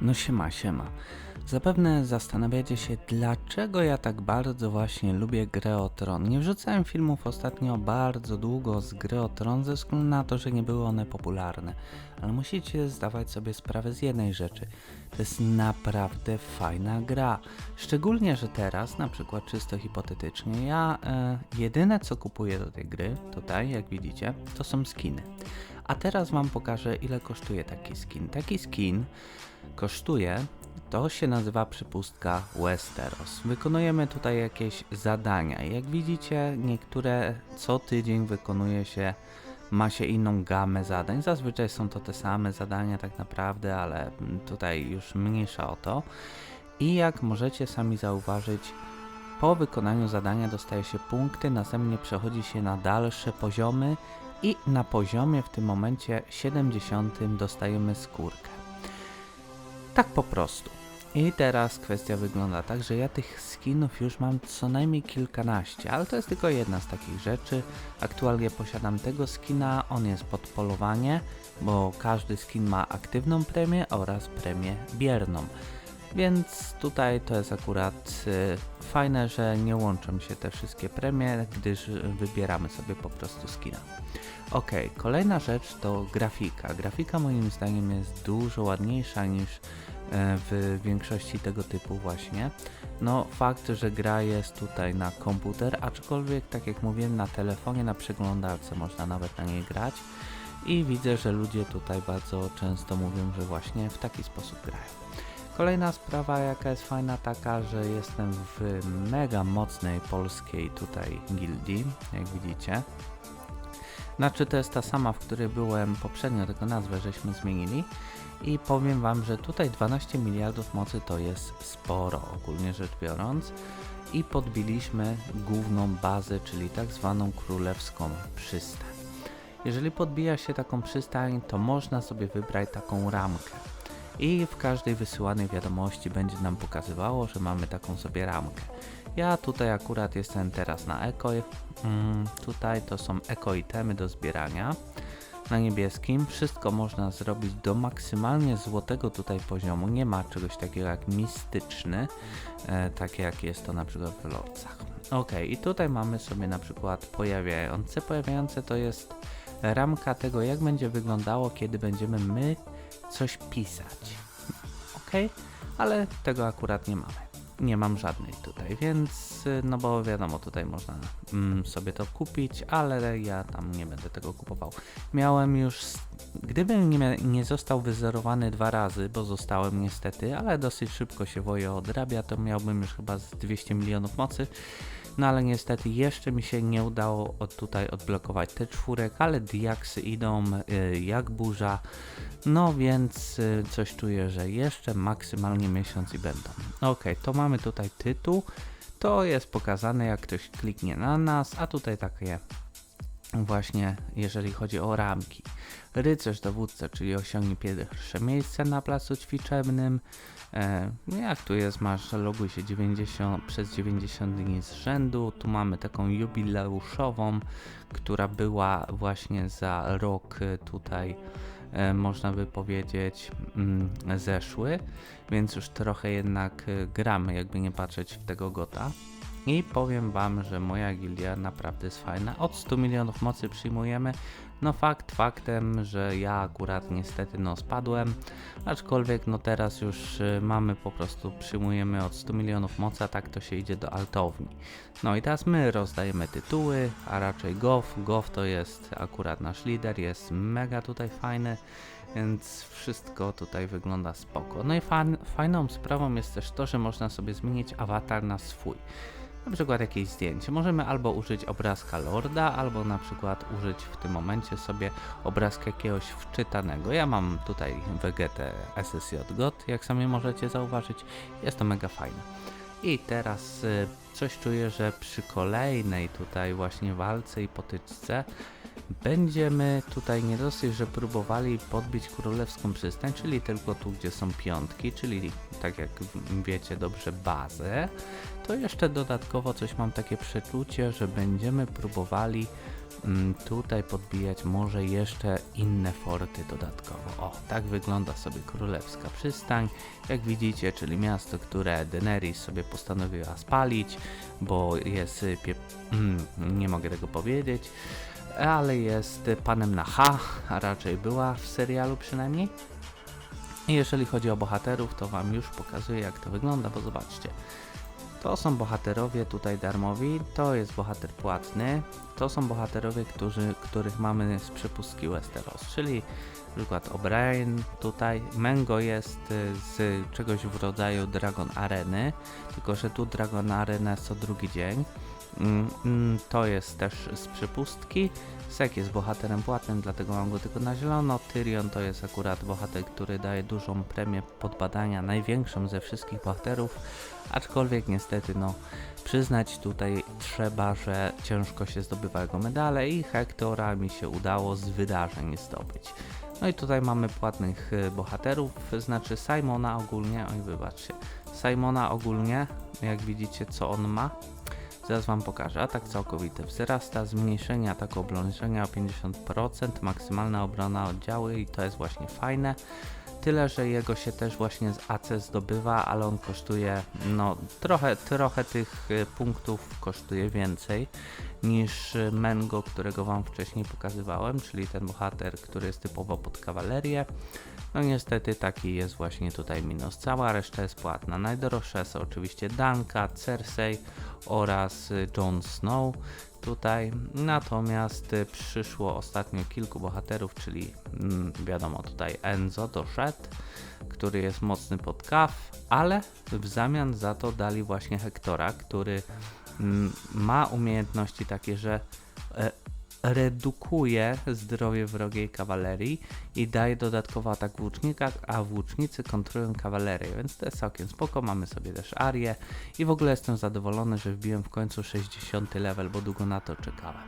No siema, siema. Zapewne zastanawiacie się, dlaczego ja tak bardzo właśnie lubię grę o Tron. Nie wrzucałem filmów ostatnio bardzo długo z gry o Tron ze względu na to, że nie były one popularne. Ale musicie zdawać sobie sprawę z jednej rzeczy. To jest naprawdę fajna gra. Szczególnie, że teraz, na przykład czysto hipotetycznie, ja e, jedyne co kupuję do tej gry, tutaj jak widzicie, to są skiny. A teraz wam pokażę ile kosztuje taki skin. Taki skin kosztuje, to się nazywa przypustka Westeros. Wykonujemy tutaj jakieś zadania. Jak widzicie, niektóre co tydzień wykonuje się, ma się inną gamę zadań. Zazwyczaj są to te same zadania tak naprawdę, ale tutaj już mniejsza o to. I jak możecie sami zauważyć, po wykonaniu zadania dostaje się punkty, następnie przechodzi się na dalsze poziomy i na poziomie w tym momencie 70 dostajemy skórkę. Tak po prostu. I teraz kwestia wygląda tak, że ja tych skinów już mam co najmniej kilkanaście, ale to jest tylko jedna z takich rzeczy. Aktualnie posiadam tego skina, on jest pod polowanie, bo każdy skin ma aktywną premię oraz premię bierną. Więc tutaj to jest akurat y, fajne, że nie łączą się te wszystkie premie, gdyż wybieramy sobie po prostu skina. Ok, kolejna rzecz to grafika. Grafika moim zdaniem jest dużo ładniejsza niż e, w większości tego typu właśnie. No fakt, że gra jest tutaj na komputer, aczkolwiek tak jak mówiłem na telefonie, na przeglądarce można nawet na niej grać i widzę, że ludzie tutaj bardzo często mówią, że właśnie w taki sposób grają. Kolejna sprawa jaka jest fajna taka, że jestem w mega mocnej polskiej tutaj gildii, jak widzicie. Znaczy to jest ta sama, w której byłem poprzednio, tylko nazwę żeśmy zmienili. I powiem Wam, że tutaj 12 miliardów mocy to jest sporo, ogólnie rzecz biorąc. I podbiliśmy główną bazę, czyli tak zwaną królewską przystań. Jeżeli podbija się taką przystań, to można sobie wybrać taką ramkę. I w każdej wysyłanej wiadomości będzie nam pokazywało, że mamy taką sobie ramkę. Ja tutaj akurat jestem teraz na eko. Mm, tutaj to są eko itemy do zbierania. Na niebieskim wszystko można zrobić do maksymalnie złotego tutaj poziomu. Nie ma czegoś takiego jak mistyczny, e, takie jak jest to na przykład w lorcach. Ok, i tutaj mamy sobie na przykład pojawiające. Pojawiające to jest ramka tego, jak będzie wyglądało, kiedy będziemy my coś pisać. Ok, ale tego akurat nie mamy nie mam żadnej tutaj, więc no bo wiadomo, tutaj można mm, sobie to kupić, ale ja tam nie będę tego kupował. Miałem już, gdybym nie, nie został wyzerowany dwa razy, bo zostałem niestety, ale dosyć szybko się woje odrabia, to miałbym już chyba z 200 milionów mocy. No ale niestety jeszcze mi się nie udało od tutaj odblokować te czwórek, ale diaksy idą y, jak burza. No więc y, coś czuję, że jeszcze maksymalnie miesiąc i będą. Ok, to mamy tutaj tytuł. To jest pokazane jak ktoś kliknie na nas, a tutaj takie właśnie jeżeli chodzi o ramki. Rycerz dowódca, czyli osiągnie pierwsze miejsce na placu ćwiczebnym. E, jak tu jest, masz loguj się 90, przez 90 dni z rzędu. Tu mamy taką jubileuszową, która była właśnie za rok tutaj e, można by powiedzieć mm, zeszły, więc już trochę jednak e, gramy, jakby nie patrzeć w tego gota. I powiem Wam, że moja gildia naprawdę jest fajna. Od 100 milionów mocy przyjmujemy. No fakt faktem, że ja akurat niestety no spadłem, aczkolwiek no teraz już y, mamy po prostu, przyjmujemy od 100 milionów mocy, a tak to się idzie do altowni. No i teraz my rozdajemy tytuły, a raczej Goff. Goff to jest akurat nasz lider, jest mega tutaj fajny więc wszystko tutaj wygląda spoko. No i fajną sprawą jest też to, że można sobie zmienić awatar na swój na przykład jakieś zdjęcie. Możemy albo użyć obrazka Lorda, albo na przykład użyć w tym momencie sobie obrazka jakiegoś wczytanego. Ja mam tutaj Vegetę SSJ God, jak sami możecie zauważyć. Jest to mega fajne. I teraz y, coś czuję, że przy kolejnej tutaj właśnie walce i potyczce będziemy tutaj nie dosyć, że próbowali podbić królewską przystań, czyli tylko tu, gdzie są piątki, czyli tak jak wiecie dobrze bazę, to jeszcze dodatkowo coś mam takie przeczucie, że będziemy próbowali mm, tutaj podbijać może jeszcze inne forty dodatkowo. O, tak wygląda sobie królewska przystań, jak widzicie, czyli miasto, które Daenerys sobie postanowiła spalić, bo jest, nie mogę tego powiedzieć, ale jest panem na H, a raczej była w serialu przynajmniej. Jeżeli chodzi o bohaterów, to Wam już pokazuję jak to wygląda, bo zobaczcie. To są bohaterowie tutaj darmowi, to jest bohater płatny, to są bohaterowie, którzy, których mamy z przepustki Westeros, czyli przykład O'Brien tutaj, Mengo jest y, z czegoś w rodzaju Dragon Areny, tylko że tu Dragon Arena co drugi dzień. Mm, mm, To jest też z przepustki. Sek jest bohaterem płatnym, dlatego mam go tylko na zielono. Tyrion to jest akurat bohater, który daje dużą premię podbadania, największą ze wszystkich bohaterów. Aczkolwiek niestety, no, przyznać tutaj trzeba, że ciężko się zdobywa jego medale i Hektora mi się udało z wydarzeń zdobyć. No i tutaj mamy płatnych y, bohaterów, znaczy Simona ogólnie, oj wybaczcie, Simona ogólnie, jak widzicie co on ma, Zaraz Wam pokażę. Atak całkowity wzrasta, zmniejszenie ataku oblężenia o 50%, maksymalna obrona oddziały i to jest właśnie fajne. Tyle, że jego się też właśnie z AC zdobywa, ale on kosztuje, no trochę, trochę tych y, punktów kosztuje więcej niż y, Mengo, którego Wam wcześniej pokazywałem, czyli ten bohater, który jest typowo pod kawalerię. No niestety taki jest właśnie tutaj minus. Cała reszta jest płatna. Najdroższe są oczywiście Danka, Cersei oraz y, Jon Snow tutaj. Natomiast y, przyszło ostatnio kilku bohaterów, czyli mm, wiadomo tutaj Enzo doszedł, który jest mocny pod kaw, ale w zamian za to dali właśnie Hektora, który mm, ma umiejętności takie, że e, redukuje zdrowie wrogiej kawalerii i daje dodatkowy atak w łucznikach, a włócznicy kontrują kawalerię, więc to jest całkiem spoko. Mamy sobie też Arię i w ogóle jestem zadowolony, że wbiłem w końcu 60 level, bo długo na to czekałem.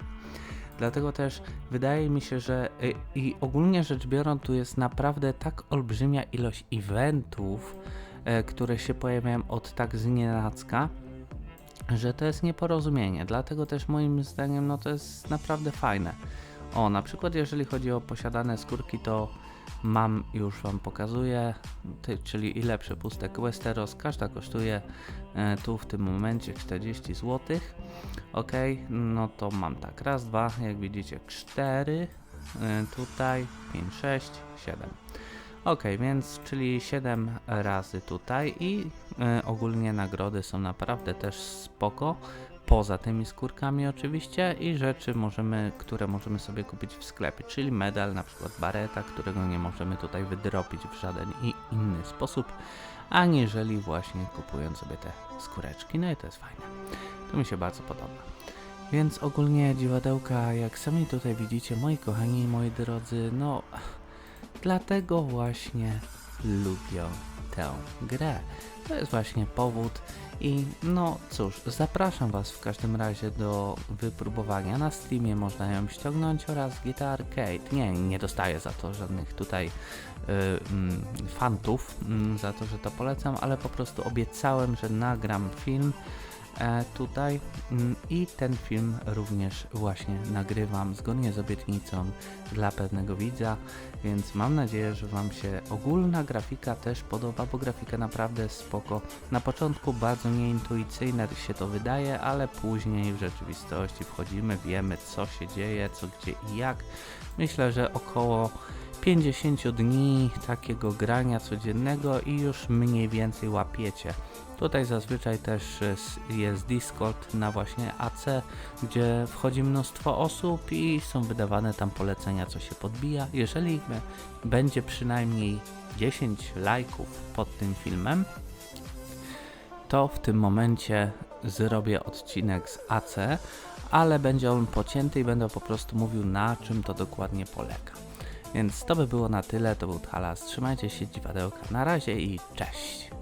Dlatego też wydaje mi się, że y, i ogólnie rzecz biorąc, tu jest naprawdę tak olbrzymia ilość eventów, e, które się pojawiają od tak znienacka, że to jest nieporozumienie. Dlatego też moim zdaniem no to jest naprawdę fajne. O, na przykład jeżeli chodzi o posiadane skórki, to mam już Wam pokazuję, ty, czyli ile przepustek Westeros, każda kosztuje e, tu w tym momencie 40 zł. Ok, no to mam tak, raz, dwa, jak widzicie, cztery, e, tutaj 5, 6, 7. Ok, więc czyli 7 razy tutaj i e, ogólnie nagrody są naprawdę też spoko. Poza tymi skórkami oczywiście i rzeczy możemy, które możemy sobie kupić w sklepie, czyli medal, na przykład bareta, którego nie możemy tutaj wydropić w żaden inny sposób, aniżeli właśnie kupując sobie te skóreczki. No i to jest fajne. To mi się bardzo podoba. Więc ogólnie dziwadełka, jak sami tutaj widzicie, moi kochani, moi drodzy, no Dlatego właśnie lubię tę grę. To jest właśnie powód i no cóż, zapraszam Was w każdym razie do wypróbowania. Na Steamie można ją ściągnąć oraz Guitar Arcade. Nie, nie dostaję za to żadnych tutaj y, mm, fantów mm, za to, że to polecam, ale po prostu obiecałem, że nagram film tutaj mm, i ten film również właśnie nagrywam zgodnie z obietnicą dla pewnego widza, więc mam nadzieję, że Wam się ogólna grafika też podoba, bo grafika naprawdę spoko. Na początku bardzo nieintuicyjne się to wydaje, ale później w rzeczywistości wchodzimy, wiemy co się dzieje, co gdzie i jak. Myślę, że około 50 dni takiego grania codziennego i już mniej więcej łapiecie. Tutaj zazwyczaj też jest Discord na właśnie AC, gdzie wchodzi mnóstwo osób i są wydawane tam polecenia, co się podbija. Jeżeli będzie przynajmniej 10 lajków pod tym filmem, to w tym momencie zrobię odcinek z AC, ale będzie on pocięty i będę po prostu mówił na czym to dokładnie polega. Więc to by było na tyle, to był Talas, trzymajcie się dziwadełka, na razie i cześć!